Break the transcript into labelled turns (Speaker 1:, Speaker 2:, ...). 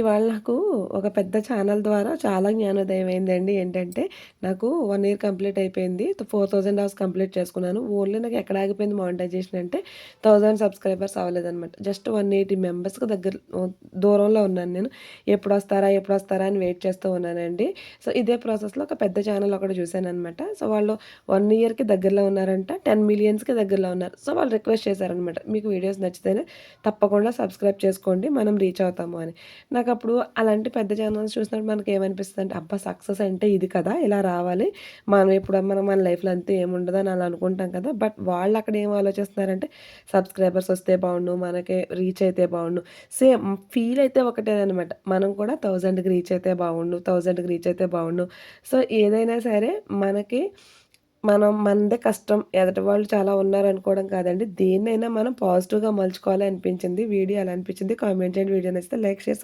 Speaker 1: ఇవాళ నాకు ఒక పెద్ద ఛానల్ ద్వారా చాలా జ్ఞానోదయం అయిందండి. ఏంటంటే నాకు వన్ ఇయర్ కంప్లీట్ అయిపోయింది. ఫోర్ థౌజండ్ అవర్స్ కంప్లీట్ చేసుకున్నాను. ఓన్లీ నాకు ఎక్కడ ఆగిపోయింది మానిటైజేషన్ అంటే థౌజండ్ సబ్స్క్రైబర్స్ అవ్వలేదన్నమాట. జస్ట్ వన్ ఎయిటీ మెంబర్స్కి దగ్గర దూరంలో ఉన్నాను నేను. ఎప్పుడు వస్తారా ఎప్పుడు వస్తారా అని వెయిట్ చేస్తూ ఉన్నానండి. సో ఇదే ప్రాసెస్లో ఒక పెద్ద ఛానల్ ఒకటి చూశాను అనమాట సో వాళ్ళు వన్ ఇయర్కి దగ్గరలో ఉన్నారంట టెన్ మిలియన్స్కి దగ్గరలో ఉన్నారు. సో వాళ్ళు రిక్వెస్ట్ చేశారనమాట మీకు వీడియోస్ నచ్చితేనే తప్పకుండా సబ్స్క్రైబ్ చేసుకోండి. మనం రీచ్ అవుతాము అని. నాకు అప్పుడు అలాంటి పెద్ద ఛానల్స్ చూసినప్పుడు మనకి ఏమనిపిస్తుంది అంటే అబ్బా సక్సెస్ అంటే ఇది కదా ఇలా రావాలి. మనం ఇప్పుడు మనం మన లైఫ్లో అంతా ఏముండదు అని అలా అనుకుంటాం కదా. బట్ వాళ్ళు అక్కడ ఏం ఆలోచిస్తున్నారంటే సబ్స్క్రైబర్స్ వస్తే బాగుండు మనకి రీచ్ అయితే బాగుండు. సేమ్ ఫీల్ అయితే ఒకటేనమాట మనం కూడా థౌజండ్కి రీచ్ అయితే బాగుండు థౌజండ్కి రీచ్ అయితే బాగుండు. సో ఏదైనా సరే మనకి మనం మనదే కష్టం. ఎదటి వాళ్ళు చాలా ఉన్నారనుకోవడం కాదండి. దేన్నైనా మనం పాజిటివ్గా మలుచుకోవాలి అనిపించింది వీడియో అలా అనిపించింది. కామెంట్ చేయండి. వీడియో నచ్చితే లైక్ చేసి